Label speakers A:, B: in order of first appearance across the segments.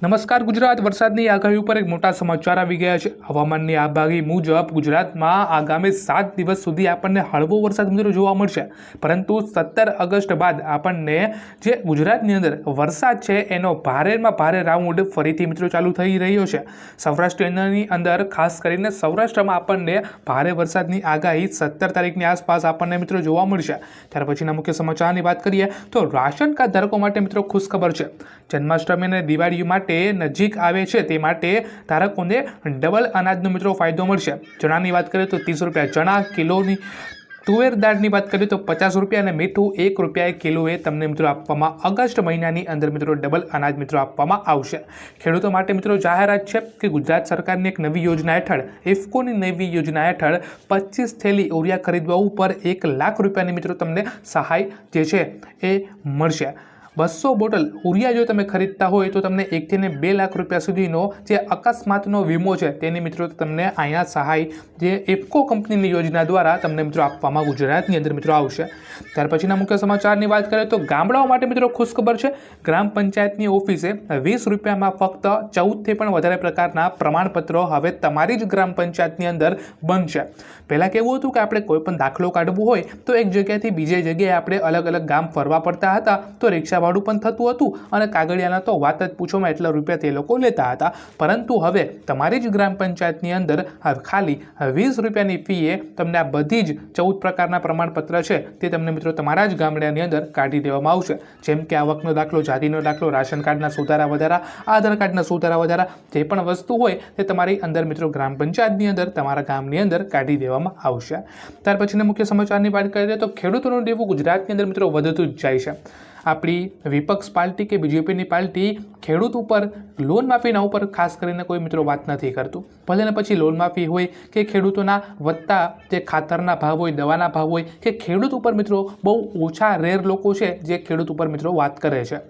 A: નમસ્કાર ગુજરાત, વરસાદની આગાહી ઉપર એક મોટા સમાચાર આવી ગયા છે. હવામાનની આગાહી મુજબ ગુજરાતમાં આગામી સાત દિવસ સુધી આપણને હળવો વરસાદ મિત્રો જોવા મળશે. પરંતુ સત્તર ઓગસ્ટ બાદ આપણને જે ગુજરાતની અંદર વરસાદ છે, એનો ભારેમાં ભારે રાઉન્ડ ફરીથી મિત્રો ચાલુ થઈ રહ્યો છે. સૌરાષ્ટ્રની અંદર ખાસ કરીને સૌરાષ્ટ્રમાં આપણને ભારે વરસાદની આગાહી સત્તર તારીખની આસપાસ આપણને મિત્રો જોવા મળશે. ત્યાર પછીના મુખ્ય સમાચારની વાત કરીએ તો રાશન કાર્ડ ધારકો માટે મિત્રો ખુશખબર છે. જન્માષ્ટમી અને દિવાળી માટે નજીક આવે છે તે માટે ધારકોને ડબલ અનાજનો મિત્રો ફાયદો મળશે. ચણાની વાત કરીએ તો ત્રીસ રૂપિયા ચણા, કિલોની તુવેર દાળની વાત કરીએ તો પચાસ રૂપિયા અને મીઠું એક રૂપિયાએ કિલોએ તમને મિત્રો આપવામાં ઓગસ્ટ મહિનાની અંદર મિત્રો ડબલ અનાજ મિત્રો આપવામાં આવશે. ખેડૂતો માટે મિત્રો જાહેરાત છે કે ગુજરાત સરકારની એક નવી યોજના હેઠળ, ઇફકોની નવી યોજના હેઠળ પચીસ થેલી યુરિયા ખરીદવા ઉપર એક લાખ રૂપિયાની મિત્રો તમને સહાય જે છે એ મળશે. બસો બોટલ ઉરિયા જો તમે ખરીદતા હોય તો તમને એકથી ને બે લાખ રૂપિયા સુધીનો જે અકસ્માતનો વીમો છે તેની મિત્રો તમને અહીંયા સહાય જે ઇફકો કંપનીની યોજના દ્વારા તમને મિત્રો આપવામાં ગુજરાતની અંદર મિત્રો આવશે. ત્યાર પછીના મુખ્ય સમાચારની વાત કરીએ તો ગામડાઓ માટે મિત્રો ખુશખબર છે. ગ્રામ પંચાયતની ઓફિસે વીસ રૂપિયામાં ફક્ત ચૌદથી પણ વધારે પ્રકારના પ્રમાણપત્રો હવે તમારી જ ગ્રામ પંચાયતની અંદર બનશે. પહેલાં કેવું હતું કે આપણે કોઈ પણ દાખલો કાઢવો હોય તો એક જગ્યાએથી બીજી જગ્યાએ આપણે અલગ અલગ ગામ ફરવા પડતા હતા તો રિક્ષા ભાડું પણ થતું હતું અને કાગળિયાના તો વાત જ પૂછોમાં એટલા રૂપિયા તે લોકો લેતા હતા. પરંતુ હવે તમારી જ ગ્રામ પંચાયતની અંદર ખાલી વીસ રૂપિયાની ફીએ તમને આ બધી જ ચૌદ પ્રકારના પ્રમાણપત્ર છે તે તમને મિત્રો તમારા જ ગામડાની અંદર કાઢી દેવામાં આવશે. જેમ કે આવકનો દાખલો જાતિનો દાખલો, રાશન કાર્ડના સુધારા વધારા, આધાર કાર્ડના સુધારા વધારા, જે પણ વસ્તુ હોય તે તમારી અંદર મિત્રો ગ્રામ પંચાયતની અંદર તમારા ગામની અંદર કાઢી દેવામાં આવશે. ત્યાર પછીના મુખ્ય સમાચારની વાત કરીએ તો ખેડૂતોનું દેવું ગુજરાતની અંદર મિત્રો વધતું જ જાય છે. આપણી વિપક્ષ પાર્ટી કે બીજેપીની પાર્ટી ખેડૂત ઉપર લોન માફીના ઉપર ખાસ કરીને કોઈ મિત્રો વાત નથી કરતું. ભલે ને પછી લોન માફી હોય કે ખેડૂતોના વધતા જે ખાતરના ભાવ હોય, દવાના ભાવ હોય, કે ખેડૂત ઉપર મિત્રો બહુ ઓછા રેર લોકો છે જે ખેડૂત ઉપર મિત્રો વાત કરે છે.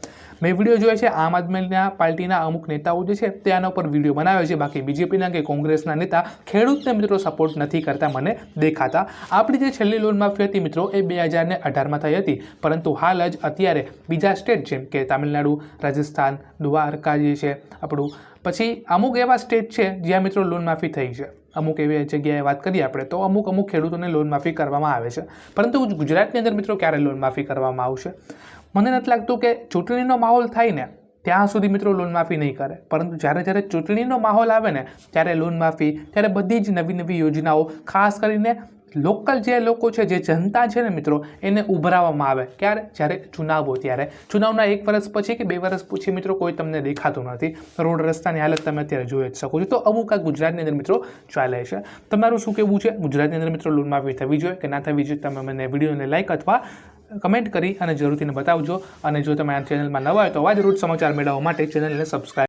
A: મેં વીડિયો જોયા છે, આમ આદમીના પાર્ટીના અમુક નેતાઓ જે છે, તે આના ઉપર વીડિયો બનાવ્યો છે. બાકી બીજેપીના કે કોંગ્રેસના નેતા ખેડૂતને મિત્રો સપોર્ટ નથી કરતા, મને દેખાતા. આપણી જે છેલ્લી લોન માફી હતી મિત્રો, એ બે હજારને અઢારમાં થઈ હતી. પરંતુ હાલ જ અત્યારે બીજા સ્ટેટ જેમ કે તામિલનાડુ, રાજસ્થાન, દ્વારકા જે છે, આપણું. પછી અમુક એવા સ્ટેટ છે, જ્યાં મિત્રો લોન માફી થઈ છે. અમુક એવી જગ્યાએ વાત કરીએ આપણે, તો અમુક અમુક ખેડૂતોને લોન માફી કરવામાં આવે છે. પરંતુ ગુજરાતની અંદર મિત્રો ક્યારે લોન માફી કરવામાં આવશે? મને નથી લાગતું કે ચૂંટણીનો માહોલ થાય ને ત્યાં સુધી મિત્રો લોન માફી નહીં કરે. પરંતુ જ્યારે જ્યારે ચૂંટણીનો માહોલ આવે ને ત્યારે લોન માફી, ત્યારે બધી જ નવી નવી યોજનાઓ, ખાસ કરીને લોકલ જે લોકો છે, જે જનતા છે ને મિત્રો, એને ઉભરાવવામાં આવે. ક્યારે? જ્યારે ચુનાવ, ત્યારે. ચુનાવના એક વર્ષ પછી કે બે વર્ષ પછી મિત્રો કોઈ તમને દેખાતું નથી. રોડ રસ્તાની હાલત તમે અત્યારે જોઈ જ શકો છો. તો અમુક આ ગુજરાતની અંદર મિત્રો ચાલે છે. તમારું શું કહેવું છે? ગુજરાતની અંદર મિત્રો લોન માફી થવી જોઈએ કે ના થવી જોઈએ? તમે મને વિડીયોને લાઈક અથવા કમેન્ટ કરી અને જરૂરથી બતાવજો. અને જો તમે આ ચેનલમાં નવા હોય તો આવા જ રોજ સમાચાર મેળવવા માટે ચેનલને સબસ્ક્રાઈબ